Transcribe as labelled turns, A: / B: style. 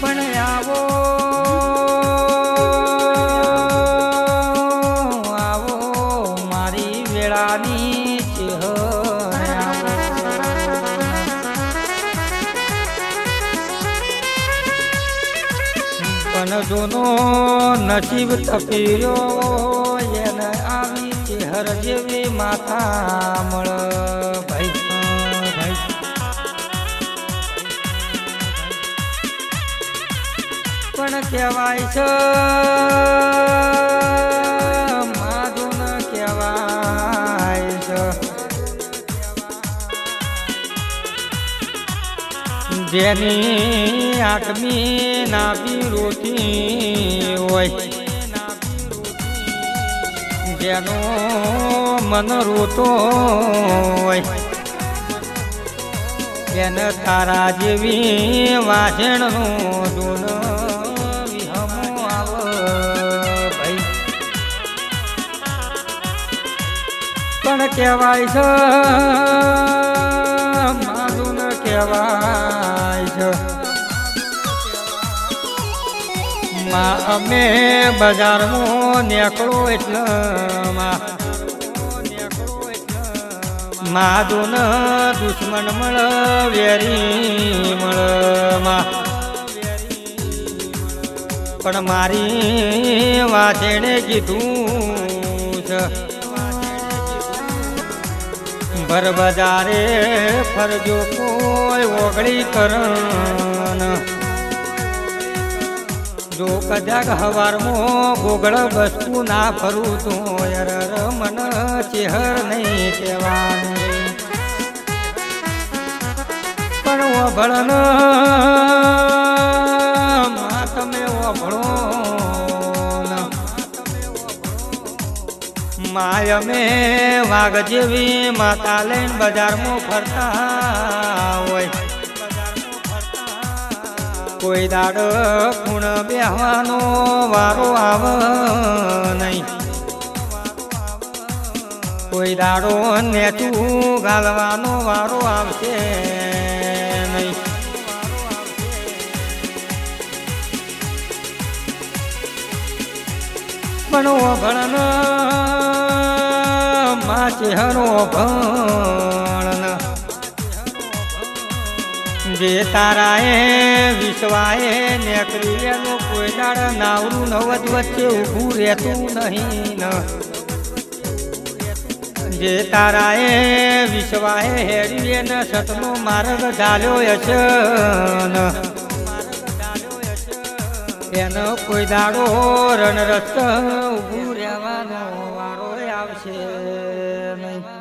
A: પણ આવો આવો મારી વેળાની. પણ જોનો નસીબ તપીર્યો એને આવી ચહેર જેવી માથા મળ પણ કહેવાય છે. માધુન કહેવાય છે. જેની આંખમી નાભી રોટી હોય, જેનો મન રોતો હોય એને તારા જેવી વાસણનું દૂન પણ કહેવાય છે. મારું કહેવાય છે. માં, અમે બજારમાં નીકળો એટલે માં. ન દુશ્મન મળ, વેરી મળ, માં. પણ મારી વાછેણે કીધું છે. ભર બજારે ફરજો કોઈ ઓગળી કરણ. જો કદાચ હવારમાં ગોગળ વસ્તુ ના ફરું તો યર મન ચેહર નહીં કહેવાનું. પણ ઓભળન, માં તમે ઓભળો માય અમે વાઘ જેવી માતા લઈને બજારમાં ફરતા હોય. કોઈ દાડ ખૂણ બેહવાનો વારો આવ નહીં. કોઈ દાડો નેચું ગાલવાનો વારો આવશે નહીં. પણ માં ચહેરો ભણ જે તારાએ વિશ્વાએ નેકરી એનું કોઈ દાડ નાવરું નવજ વચ્ચે ઊભું રહેતું નહીં ન જે તારાએ વિશ્વાએ હેડી એને સતનો માર્ગ ઝાલ્યો હશે ન એનો કોઈ દાડો રણ ઊભું રહેવાનો વારો આવશે નહીં